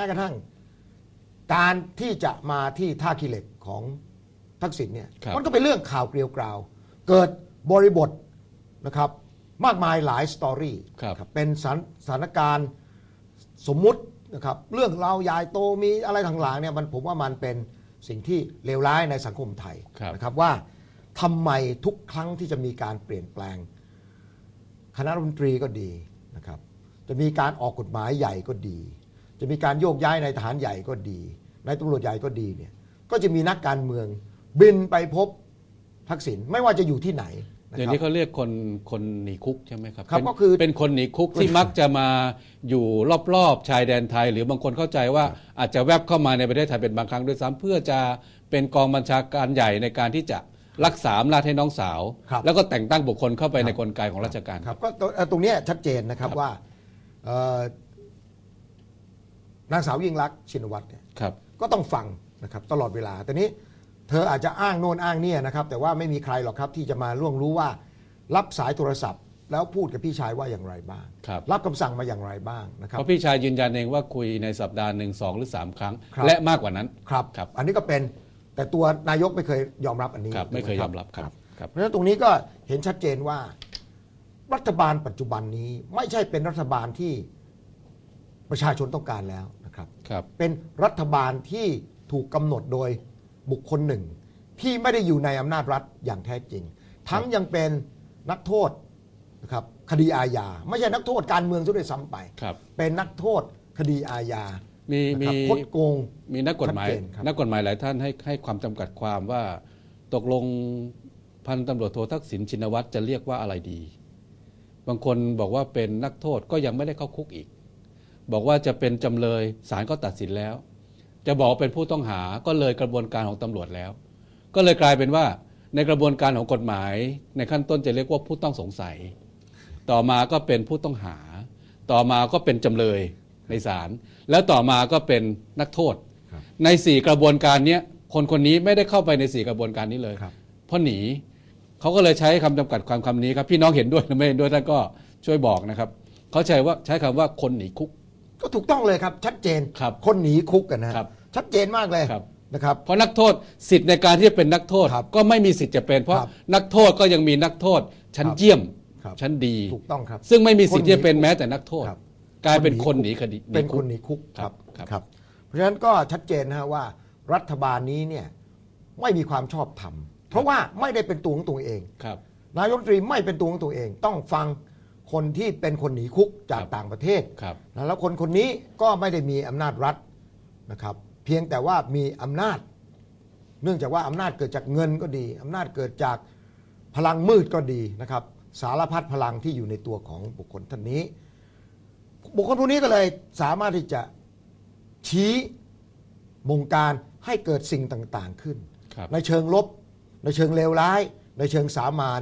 ม้กระทั่ง การที่จะมาที่ท่าขี้เหล็กของทักษิณเนี่ยครับมันก็เป็นเรื่องข่าวเกลียวกราว เกิดบริบทนะครับ มากมายหลายสตอรี่ครับครับเป็นสถานสถานการณ์สมมุตินะครับ เรื่องราวใหญ่โตมีอะไรทางหลังเนี่ยมันผมว่ามันเป็นสิ่งที่เลวร้ายในสังคมไทยครับ นะครับว่าทำไมทุกครั้งที่จะมีการเปลี่ยนแปลง คณะรัฐมนตรีก็ดีนะครับ จะมีการออกกฎหมายใหญ่ก็ดี จะมีการโยกย้ายในทหารใหญ่ก็ดีในตำรวจใหญ่ก็ดีเนี่ยก็จะมีนักการเมืองบินไปพบทักษิณไม่ว่าจะอยู่ที่ไหนนะเดี๋ยวครับนี้เขาเรียกคนคนหนีคุกใช่ไหมครับครับเป็นก็คือเป็นคนหนีคุกที่มักจะมาอยู่รอบๆชายแดนไทย หรือบางคนเข้าใจว่าอาจจะแวบเข้ามาในประเทศไทยเป็นบางครั้งด้วยซ้ำเพื่อจะเป็นกองบัญชาการใหญ่ในการที่จะรักษาอำนาจให้น้องสาวครับแล้วก็แต่งตั้งบุคคลเข้าไปในกลไกของราชการครับก็ตรงเอ่อตรงเนี้ยชัดเจนนะครับครับว่าเอ่อ นางสาวยิ่งรักษณ์ชินวัตรเนี่ยครับ ก็ต้องฟังนะครับตลอดเวลา แต่นี้เธออาจจะอ้างโน่นอ้างเนี่ยนะครับ แต่ว่าไม่มีใครหรอกครับที่จะมาล่วงรู้ว่า รับสายโทรศัพท์ แล้วพูดกับพี่ชายว่าอย่างไรบ้างครับรับคำสั่งมาอย่างไรบ้างนะครัเพบราะพี่ชายยืนยันเองว่าคุยในสัปดาห์หนึ่งสองหรือสามครั้ง ครับ และมากกว่านั้น ครับ ครับอันนี้ก็เป็นแต่ตัวนายกไม่เคยยอมรับอันนี้ครับไม่เคยถูกหยอมรับครับครับ เพราะฉะนั้นตรงนี้ก็เห็นชัดเจนว่า รัฐบาลปัจจุบันนี้ไม่ใช่เป็นรัฐบาลที่ประชาชนต้องการแล้วนะ ครับ ครับ เป็นรัฐบาลที่ถูกกำหนดโดยบุคคลหนึ่ง ที่ไม่ได้อยู่ในอำนาจรัฐอย่างแท้จริง ทั้งยังเป็นนักโทษนะครับคดีอาญาไม่ใช่นักโทษการเมืองซะด้วยซ้ำไป ครับ เป็นนักโทษคดีอาญามีนะมีครับคดโกง มีนักกฎหมาย ชัดเจนครับ นักกฎหมายหลายท่านให้ให้ความจำกัดความว่า ตกลงพันตำรวจโททักษิณชินวัตรจะเรียกว่าอะไรดี บางคนบอกว่าเป็นนักโทษก็ยังไม่ได้เข้าคุกอีก บอกว่าจะเป็นจำเลยศาลก็ตัดสินแล้ว จะบอกว่าเป็นผู้ต้องหาก็เลยกระบวนการของตำรวจแล้ว ก็เลยกลายเป็นว่าในกระบวนการของกฎหมาย ในขั้นต้นจะเรียกว่าผู้ต้องสงสัย ต่อมาก็เป็นผู้ต้องหา ต่อมาก็เป็นจำเลยในศาลแล้วต่อมาก็เป็นนักโทษครับในสี่กระบวนการเนี้ยคนคนนี้ไม่ได้เข้าไปในสี่กระบวนการนี้เลยครับเพราะหนีเขาก็เลยใช้คำจำกัดความคำนี้ครับพี่น้องเห็นด้วยหรือไม่เห็นด้วยท่านก็ช่วยบอกนะครับเขาใช้ว่าใช้คำว่าคนหนีคุก ก็ถูกต้องเลยครับ ชัดเจนครับคนหนีคุกกันนะครับ ชัดเจนมากเลยครับ นะครับ เพราะนักโทษสิทธิ์ในการที่จะเป็นนักโทษครับก็ไม่มีสิทธิ์จะเป็น เพราะครับนักโทษก็ยังมีนักโทษ ชั้นครับเยี่ยม ครับชั้นดี ถูกต้องครับซึ่งไม่มีสิทธิ์ที่จะเป็นคนหนีแม้แต่นักโทษ ครับ กลายเป็นคนหนีคดีเป็นคุคกนหนีคุกครับครับ ครับ เพราะฉะนั้นก็ชัดเจนนะฮะว่ารัฐบาลนี้เนี่ยไม่มีความชอบธรรมเพราะว่าไม่ได้เป็นตัวของตัวเอง ครับ นายกรัฐมนตรีไม่เป็นตัวของตัวเอง ต้องฟัง คนที่เป็นคนหนีคุกจากครับต่างประเทศครับนะแล้วคนคนนี้ก็ไม่ได้มีอำนาจรัฐนะครับ เพียงแต่ว่ามีอำนาจ เนื่องจากว่าอำนาจเกิดจากเงินก็ดีอำนาจเกิดจากพลังมืดก็ดีนะครับ สารพัดพลังที่อยู่ในตัวของบุคคลท่านนี้ บุคคลพวกนี้ก็เลยสามารถที่จะชี้บงการให้เกิดสิ่งต่างๆขึ้นครับในเชิงลบ ในเชิงเลวร้าย ในเชิงสามาน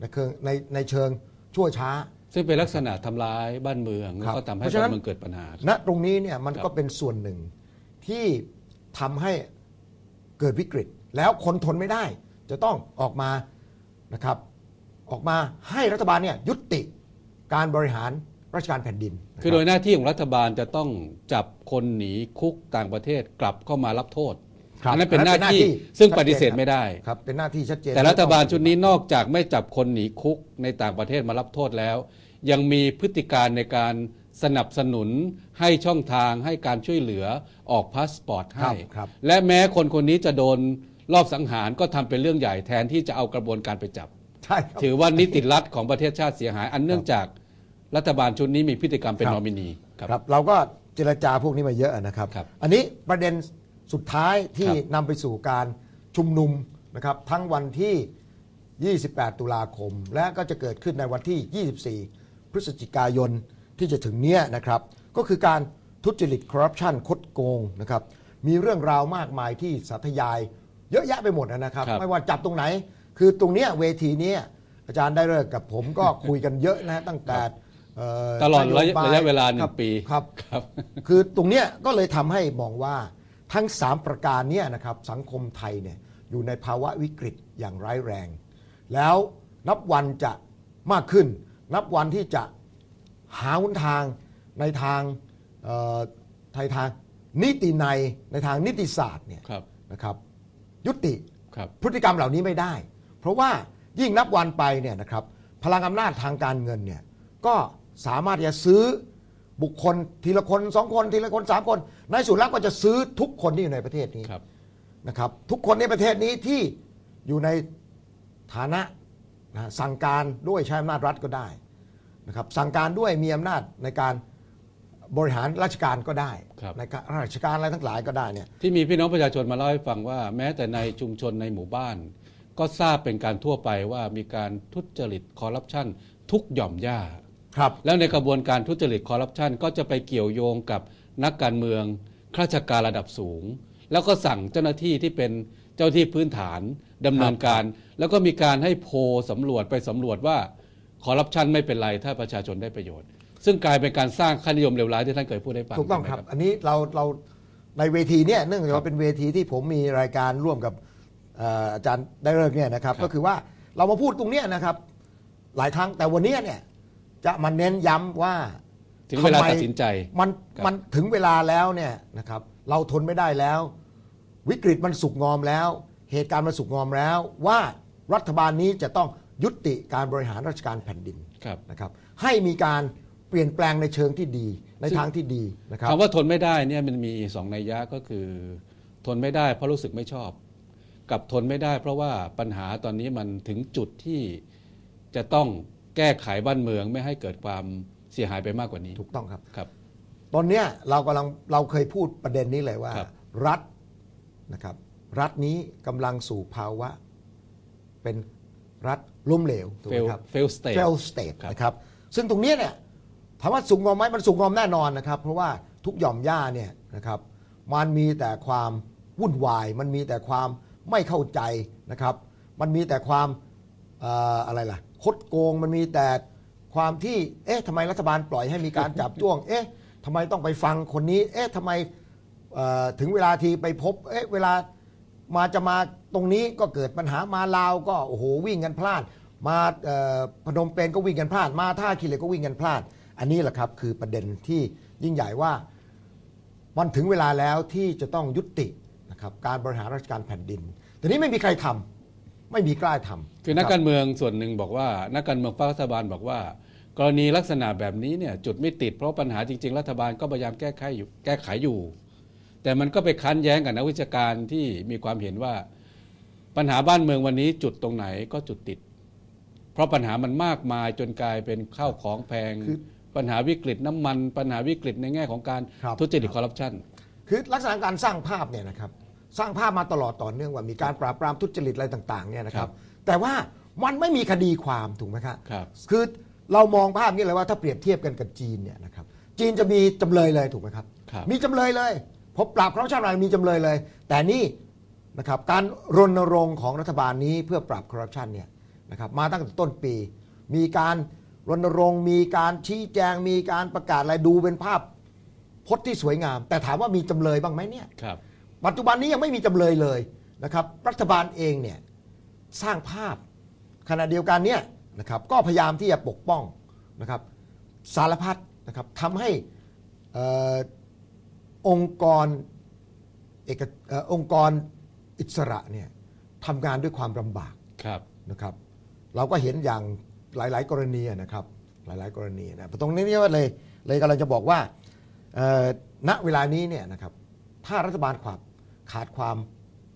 ในเชิงในในเชิงชั่วช้า ซึ่งเป็นลักษณะทำร้ายบ้านเมืองคแล้รับวก็ทำให้เพราะฉะนั้บ้านนเมืองเกิดปัญหา ณตรงนี้เนี่ยมันครับก็เป็นส่วนหนึ่งที่ทำให้เกิดวิกฤต แล้วคนทนไม่ได้ จะต้องออกมานะครับ ออกมาให้รัฐบาลเนี่ยยุติการบริหารราชการแผ่นดินนะคือรับโดยหน้าที่ของรัฐบาลจะต้องจับคนหนีคุกต่างประเทศกลับเข้ามารับโทษครับ อันนั้นเป็นหน้าอันนั้นเป็นหน้าที่ที่ซึ่งชัดปเจนฏิเสธไม่ได้ ครับเป็นหน้าที่ชัดเจนแต่รัฐบาลชุดนี้นอกจากไม่จับคนหนีคุกในต่างประเทศมารับโทษแล้ว ยังมีพฤติการในการสนับสนุนให้ช่องทางให้การช่วยเหลือออกพาสปอร์ตครัให้บครับและแม้คนคนนี้จะโดนรอบสังหารก็ทำเป็นเรื่องใหญ่แทนที่จะเอากระบวนการไปจับใช่ครับ ถือว่านิติรัฐของประเทศชาติเสียหาย อันเนื่องจากรัฐบาลชุดนี้มีพฤติกรรมเป็นครับนอมินีครับครับเราก็เจรจาพวกนี้มาเยอะนะครับครับอันนี้ประเด็น สุดท้ายที่ครับนำไปสู่การชุมนุมนะครับทั้งวันที่ 28 ตุลาคม และก็จะเกิดขึ้นในวันที่ 24 พฤศจิกายนที่จะถึงเนี้ยนะครับ ก็คือการทุจริตคอร์รัปชันคดโกงนะครับ มีเรื่องราวมากมายที่สาธยาย เยอะแยะไปหมดนะครับ ครับ ไม่ว่าจับตรงไหน คือตรงเนี้ยเวทีเนี้ยอาจารย์ได้เลิกกับผมก็ คุยกันเยอะนะตั้งแต่เตลอดระยะนโบระยะเวลาหนึ่คงรับปี ครับ ครับ คือตรงเนี้ยก็เลยทำให้มองว่า ทั้ง 3 ประการเนี้นะครับสังคมไทยเนี่ยอยู่ในภาวะวิกฤตอย่างร้ายแรง แล้วนับวันจะมากขึ้น นับวันที่จะหาหนทางในทางเอ่อไทยทางนิติในยในทางนิติศาสตร์เนี่ยครับนะครับยุติครับพฤติกรรมเหล่านี้ไม่ได้ เพราะว่ายิ่งนับวันไปเนี่ยนะครับพลังอำนาจทางการเงินเนี่ยก็สามารถจะซื้อ บุคคลทีละคนสองคนทีละคนสามคนในสุดแล้วก็จะซื้อทุกคนที่อยู่ในประเทศนี้ครับ นะครับทุกคนในประเทศนี้ที่อยู่ในฐานะนะสั่งการด้วยใช้อำนาจรัฐก็ได้นะครับสั่งการด้วยมีอำนาจในการบริหารราชการก็ได้ครับในการราชการอะไรทั้งหลายก็ได้เนี่ยที่มีพี่น้องประชาชนมาเล่าให้ฟังว่า แม้แต่ในชุมชนในหมู่บ้าน ก็ทราบเป็นการทั่วไปว่ามีการทุจริตคอร์รัปชันทุกหย่อมย่า ครับ แล้วในกระบวนการทุจริตคอร์รัปชันก็จะไปเกี่ยวโยงกับนักการเมืองข้าราชการระดับสูง แล้วก็สั่งเจ้าหน้าที่ที่เป็นเจ้าที่พื้นฐานดำเนินการ แล้วก็มีการให้โพลสำรวจไปสำรวจว่าคอร์รัปชันไม่เป็นไรถ้าประชาชนได้ประโยชน์ ซึ่งกลายเป็นการสร้างค่านิยมเลวร้ายที่ท่านเคยพูดให้ฟังถูกต้องใช่ไหมครับ อันนี้เราเราในเวทีเนี่ยเนื่องจากว่าเป็นเวทีที่ผมมีรายการร่วมกับเอ่ออาจารย์ได้เลิกเนี่ยนะครับ ก็คือว่าเรามาพูดตรงเนี้ยนะครับ หลายครั้งแต่วันเนี้ยเนี่ย จะมาเน้นย้ำว่าถึงเวลาทำไมตัดสินใจ มันครับ มันถึงเวลาแล้วเนี่ยนะครับ เราทนไม่ได้แล้ว วิกฤตมันสุกงอมแล้ว เหตุการณ์มันสุกงอมแล้ว ว่ารัฐบาลนี้จะต้องยุติการบริหารราชการแผ่นดินครับ นะครับ ให้มีการเปลี่ยนแปลงในเชิงที่ดีในทางที่ดีนะครับ คำว่าทนไม่ได้เนี่ยมันมีสองนัยยะก็คือ ทนไม่ได้เพราะรู้สึกไม่ชอบ กับทนไม่ได้เพราะว่าปัญหาตอนนี้มันถึงจุดที่จะต้อง แก้ไขบ้านเมืองไม่ให้เกิดความเสียหายไปมากกว่านี้ถูกต้องครับ ครับ ตอนเนี้ยเรากำลังเราเคยพูดประเด็นนี้เลยว่า ครับ รัฐนะครับ รัฐนี้กำลังสู่ภาวะ เป็นรัฐล้มเหลวถูกไหม fail ครับ fail state fail state ครับ นะครับ ซึ่งตรงเนี้ยเนี่ยถามว่าสุกงอมไหมมันสุกงอมแน่นอนนะครับ เพราะว่าทุกหย่อมย่าเนี่ยนะครับ มันมีแต่ความวุ่นวาย มันมีแต่ความไม่เข้าใจนะครับ มันมีแต่ความเอะไรล่ะคดโกงมันมีแต่ความที่ เอ๊ะทำไมรัฐบาลปล่อยให้มีการจับจ้วง เอ๊ะทำไมต้องไปฟังคนนี้ เอ๊ะทำไมถึงเวลาทีไปพบ เอ๊ะเวลามาจะมาตรงนี้ก็เกิดปัญหามาลาวก็โอ้โหวิ่งกันพลาด มาพนมเปญก็วิ่งกันพลาด มาท่าขี้เหล็กก็วิ่งกันพลาด อันนี้แหละครับคือประเด็นที่ยิ่งใหญ่ว่ามันถึงเวลาแล้วที่จะต้องยุตินะครับการบริหารราชการแผ่นดิน แต่นี้ไม่มีใครทำ ไม่มีกล้าทำคือนักการเมืองส่วนหนึ่งบอกว่า นักการเมืองฝ่ายรัฐบาลบอกว่า กรณีลักษณะแบบนี้เนี่ยจุดไม่ติดเพราะปัญหาจริง ๆ รัฐบาลก็พยายามแก้ไขอยู่แก้ไขอยู่ แต่มันก็ไปค้านแย้งกับนักวิชาการที่มีความเห็นว่า ปัญหาบ้านเมืองวันนี้จุดตรงไหนก็จุดติด เพราะปัญหามันมากมายจนกลายเป็นข้าวของแพงคือปัญหาวิกฤตน้ำมัน ปัญหาวิกฤตในแง่ของการครับทุจริตคอร์รัปชันคือลักษณะการสร้างภาพเนี่ยนะครับ สร้างภาพมาตลอดต่อเนื่องว่ามีการปราบปรามทุจริตอะไรต่างๆเนี่ยนะคครัรับบแต่ว่ามันไม่มีคดีความถูกไหมครับครับ คือเรามองภาพนี้เลยว่าถ้าเปรียบเทียบกันกับจีนเนี่ยนะครับจีนจะมีจำเลยเลยถูกไหมครับ ครับ มีจำเลยเลยพบปราบคอร์รัปชันอะไรมีจำเลยเลย แต่นี่นะครับการรณรงค์ของรัฐบาลนี้เพื่อปราบคอร์รัปชันเนี่ยนะครับมาตั้งแต่ต้นปี มีการรณรงค์มีการชี้แจง มีการประกาศอะไรดูเป็นภาพพจน์ที่สวยงาม แต่ถามว่ามีจำเลยบ้างไหมเนี่ย ครับ ปัจจุบันนี้ยังไม่มีจำเลยเลยนะครับ รัฐบาลเองเนี่ยสร้างภาพขณะเดียวกันเนี่ยนะครับก็พยายามที่จะปกป้องนะครับสารพัดนะครับทำให้เอ่อองค์กรเอกเอ่อองค์กรอิสระเนี่ยทำงานด้วยความลำบากครับ นะครับ เราก็เห็นอย่างหลาย ๆ กรณีนะครับหลาย ๆ กรณีนะตรงนี้เนี่ยเลยเลยกำลังจะบอกว่าเอ่อณเวลานี้เนี่ยนะครับถ้ารัฐบาลขาด ขาดความ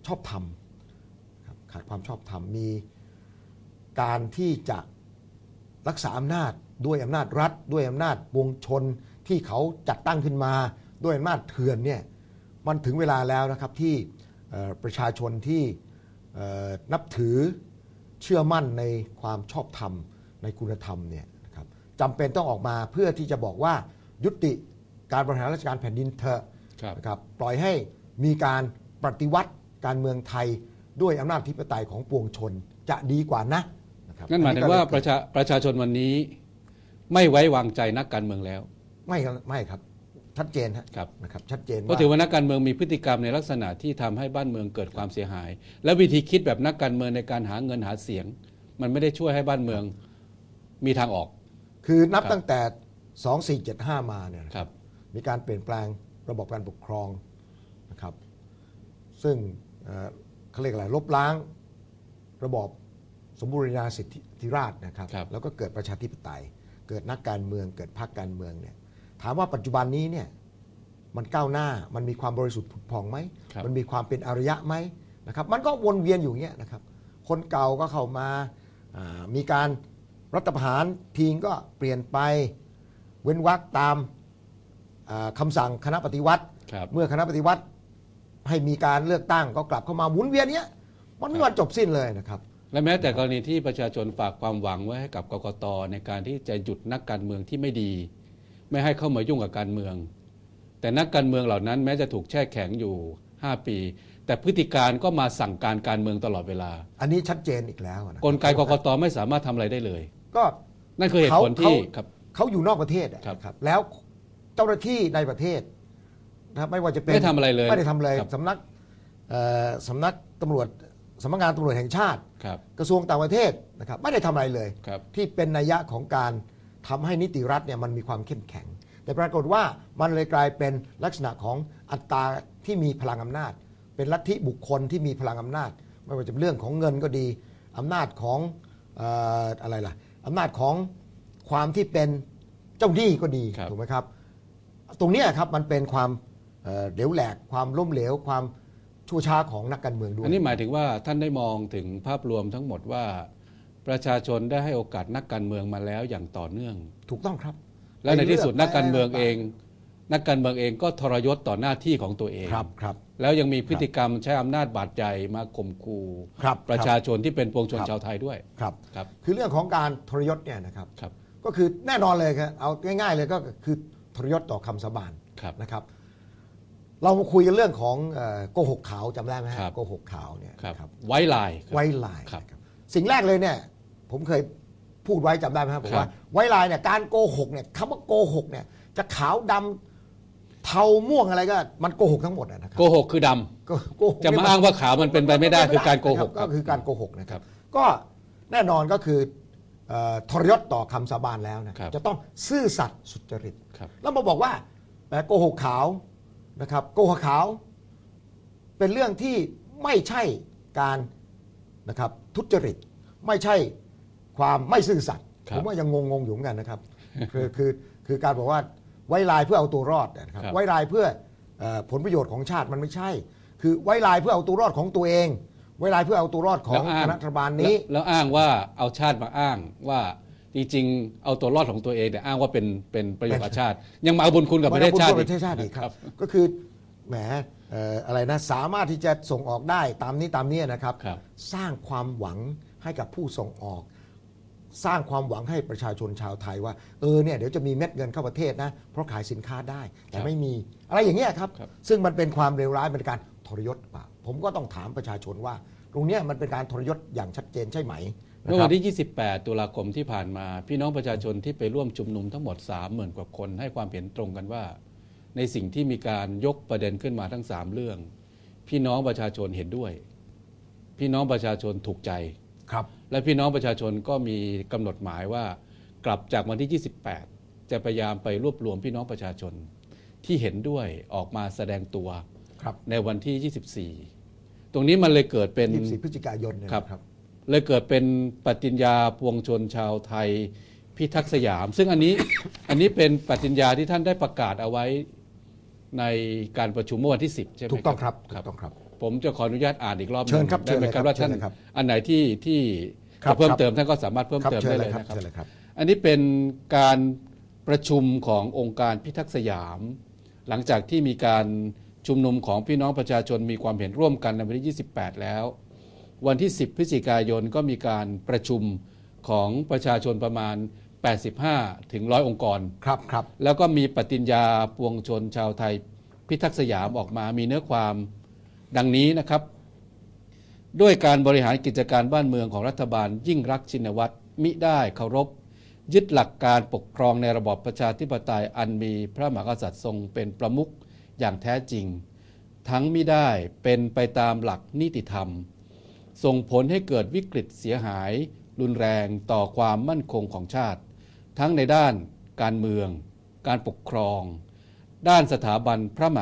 ชอบธรรมครับขาดความชอบธรรมมีการที่จะรักษาอำนาจด้วยอำนาจรัฐ ด้วยอำนาจวงชนที่เขาจัดตั้งขึ้นมา ด้วยอำนาจเถื่อนเนี่ยมันถึงเวลาแล้วนะครับที่เอ่อประชาชนที่เอ่อนับถือเชื่อมั่นในความชอบธรรมในคุณธรรมเนี่ยนะครับจำเป็นต้องออกมาเพื่อที่จะบอกว่ายุติการบริหารราชการแผ่นดินเถอะครับนะครับปล่อยให้มีการ ปฏิวัติการเมืองไทยด้วยอำนาจธิปไตยของปวงชนจะดีกว่านะนะครับนั่นหมายถึงว่าประชาประชาชนวันนี้ไม่ไว้วางใจนักการเมืองแล้ว ไม่ครับไม่ครับ ชัดเจนฮะครับนะครับชัดเจนเพราะถือว่านักการเมืองมีพฤติกรรมในลักษณะที่ทำให้บ้านเมืองเกิดความเสียหาย และวิธีคิดแบบนักการเมืองในการหาเงินหาเสียง มันไม่ได้ช่วยให้บ้านเมืองมีทางออก คือนับครับตั้งแต่ 2475 มาเนี่ยนะครับมีการเปลี่ยนแปลงระบบการปกครองนะครับ ซึ่งเอ่อเขาเรียกอะไรลบล้างระบอบสมบูรณาสิทธิราชย์นะครับครับแล้วก็เกิดประชาธิปไตย เกิดนักการเมือง เกิดพรรคการเมืองเนี่ยถามว่าปัจจุบันนี้เนี่ยมันก้าวหน้ามันมีความบริสุทธิ์ผุดผ่องไหมครับมันมีความเป็นอารยะไหมนะครับมันก็วนเวียนอยู่อย่างเงี้ยนะครับคนเก่าก็เข้ามาอ่ามีการรัฐประหารทิ้งก็เปลี่ยนไปเว้นวรรคตามอ่าคำสั่งคณะปฏิวัติครับเมื่อคณะปฏิวัติ ให้มีการเลือกตั้งก็กลับเข้ามาหมุนเวียนเนี้ยมันไม่มีวันจบสิ้นเลยนะครับ และแม้แต่กรณีที่ประชาชนฝากความหวังไว้ให้กับกกตในการที่จะหยุดนักการเมืองที่ไม่ดี ไม่ให้เข้ามายุ่งกับการเมือง แต่นักการเมืองเหล่านั้น แม้จะถูกแช่แข็งอยู่ 5 ปี แต่พฤติการก็มาสั่งการการเมืองตลอดเวลา อันนี้ชัดเจนอีกแล้วนะกลไกกกตไม่สามารถทำอะไรได้เลย ก็นั่นคือเหตุผลที่เขาครับเขาอยู่นอกประเทศอะครับครับ แล้วเจ้าหน้าที่ในประเทศ นะครับไม่ว่าจะเป็นไม่ทำอะไรเลยไม่ได้ทำเลยครับ สำนักเอ่อสำนักตำรวจสำนักงานตำรวจแห่งชาติ ครับกระทรวงต่างประเทศนะครับไม่ได้ทำอะไรเลย ครับ ที่เป็นนัยยะของการทำให้นิติรัฐเนี่ยมันมีความเข้มแข็ง แต่ปรากฏว่ามันเลยกลายเป็นลักษณะของอัตราที่มีพลังอำนาจ เป็นลัทธิบุคคลที่มีพลังอำนาจ ไม่ว่าจะเป็นเรื่องของเงินก็ดีอำนาจของเอ่ออะไรล่ะอำนาจของความที่เป็นเจ้าหนี้ก็ดีครับ ถูกไหมครับ ตรงเนี้ยครับมันเป็นความ เอ่อเหลวแหลกความล้มเหลวความชั่วช้าของนักการเมืองด้วยอันนี้หมายถึงว่าท่านได้มองถึงภาพรวมทั้งหมดว่า ประชาชนได้ให้โอกาสนักการเมืองมาแล้วอย่างต่อเนื่อง ถูกต้องครับ และในที่สุดไปเลือกนักการเมืองไปอะไรเอง นักการเมืองเองก็ทรยศต่อหน้าที่ของตัวเองครับครับ แล้วยังมีพฤติกรรมใช้อำนาจบาดใจมาข่มขู่ครับประชาชนที่เป็นปวงชนครับชาวไทยด้วยครับครับ คือเรื่องของการทรยศเนี่ยนะครับครับก็คือแน่นอนเลยครับเอาง่าย ๆ เลยก็คือทรยศต่อคำสาบานครับนะครับ เรามาคุยกันเรื่องของเอ่อโกหกขาวจำได้ไหมฮะครับ โกหกขาวเนี่ยครับ นะครับไว้ลายครับ ไว้ลายครับ นะครับสิ่งแรกเลยเนี่ย ผมเคยพูดไว้จำได้ไหมครับบอกครับว่าไว้ลายเนี่ยการโกหกเนี่ยคำว่าโกหกเนี่ยจะขาวดำเทาม่วงอะไรก็มันโกหกทั้งหมดอะนะครัโกหกคือดำ ก็โกหกจะมาอ้างว่าขาวมันเป็นไปไม่ได้คือการโกหกนะครับครับ ก็คือการโกหกนะคครัรับบก็แน่นอนก็คือเอ่อทรยศต่อคำสาบานแล้วนะครับ จะต้องซื่อสัตย์สุจริต ครับ แล้วมาบอกว่าเอ่อโกหกขาว นะครับโกหกขาว เป็นเรื่องที่ไม่ใช่การนะครับทุจริต ไม่ใช่ความไม่ซื่อสัตย์ครัผบมว่ายังงงๆอยู่เหมือนกันนะครับ คือคือคือการบอกว่าไว้ลายเพื่อเอาตัวรอดนะครับครับ ไว้ลายเพื่อเอ่อผลประโยชน์ของชาติมันไม่ใช่ คือไว้ลายเพื่อเอาตัวรอดของตัวเอง ไว้ลายเพื่อเอาตัวรอดของแล้วอ้างคณะรัฐบาลนี้ แล้วแล้วอ้างว่าเอาชาติมาอ้างว่า จริงๆ เอาตัวรอดของตัวเองแต่อ้างว่าเป็นเป็นประโยชน์กับชาติ ยังมาเอาบุญคุณกับประเทศชาติมันเอาบุญคุณกับประเทศชาติอีกครับ ก็คือแหมเอ่ออะไรนะสามารถที่จะส่งออกได้ตามนี้ตามนี้นะครับ ครับ สร้างความหวังให้กับผู้ส่งออก สร้างความหวังให้ประชาชนชาวไทยว่าเออเนี่ยเดี๋ยวจะมีเม็ดเงินเข้าประเทศนะ เพราะขายสินค้าได้ แต่ครับไม่มีอะไรอย่างเงี้ยครับ ครับ ซึ่งมันเป็นความเลวร้ายเป็นการทรยศหรือเปล่าผมก็ต้องถามประชาชนว่า ตรงเนี้ยมันเป็นการทรยศอย่างชัดเจนใช่ไหมนะ เมื่อควัรับนที่ 28 ตุลาคมที่ผ่านมา พี่น้องประชาชนที่ไปร่วมชุมนุมทั้งหมด 30,000 กว่าคนให้ความเห็นตรงกันว่า ในสิ่งที่มีการยกประเด็นขึ้นมาทั้ง 3 เรื่อง พี่น้องประชาชนเห็นด้วย พี่น้องประชาชนถูกใจครับ และพี่น้องประชาชนก็มีกำหนดหมายว่า กลับจากวันที่ 28 จะพยายามไปรวบรวมพี่น้องประชาชนที่เห็นด้วยออกมาแสดงตัวครับในวันที่ 24 ตรงนี้มันเลยเกิดเป็น 24 พฤศจิกายนเนี่ยครับนะครับ เลยเกิดเป็นปฏิญญาปวงชนชาวไทยพิทักษ์สยาม ซึ่งอันนี้อันนี้เป็นปฏิญญาที่ท่านได้ประกาศเอาไว้ในการประชุมเมื่อวันที่ 10 ใช่ไหมถูกต้องครับคถูรับกต้องครับ ผมจะขออนุญาตอ่านอีกรอบหเชินึ่ญงครับได้ไหมเชิญเลยครับครับว่าท่านเชิญเลยครับอันไหนที่ที่ครับจะเพิ่มครับเติมท่านก็สามารถเพิ่มครับเติมเชิญได้เลเลยยครับนะครับเชิญเลยครับ อันนี้เป็นการประชุมขององค์การพิทักษ์สยาม หลังจากที่มีการชุมนุมของพี่น้องประชาชนมีความเห็นร่วมกันในวันที่ 28 แล้ว วันที่ 10 พฤศจิกายนก็มีการประชุมของประชาชนประมาณ 85 ถึง 100 องค์กร ครับครับแล้วก็มีปฏิญญาปวงชนชาวไทยพิทักษ์สยามออกมามีเนื้อความดังนี้นะครับ ด้วยการบริหารกิจการบ้านเมืองของรัฐบาลยิ่งรักษณ์ชินวัตรมิได้เคารพ ยึดหลักการปกครองในระบอบประชาธิปไตยอันมีพระมหากษัตริย์ทรงเป็นประมุขอย่างแท้จริง ทั้งมิได้เป็นไปตามหลักนิติธรรม ส่งผลให้เกิดวิกฤตเสียหาย รุนแรงต่อความมั่นคงของชาติ ทั้งในด้านการเมือง การปกครอง ด้านสถาบันพระมหา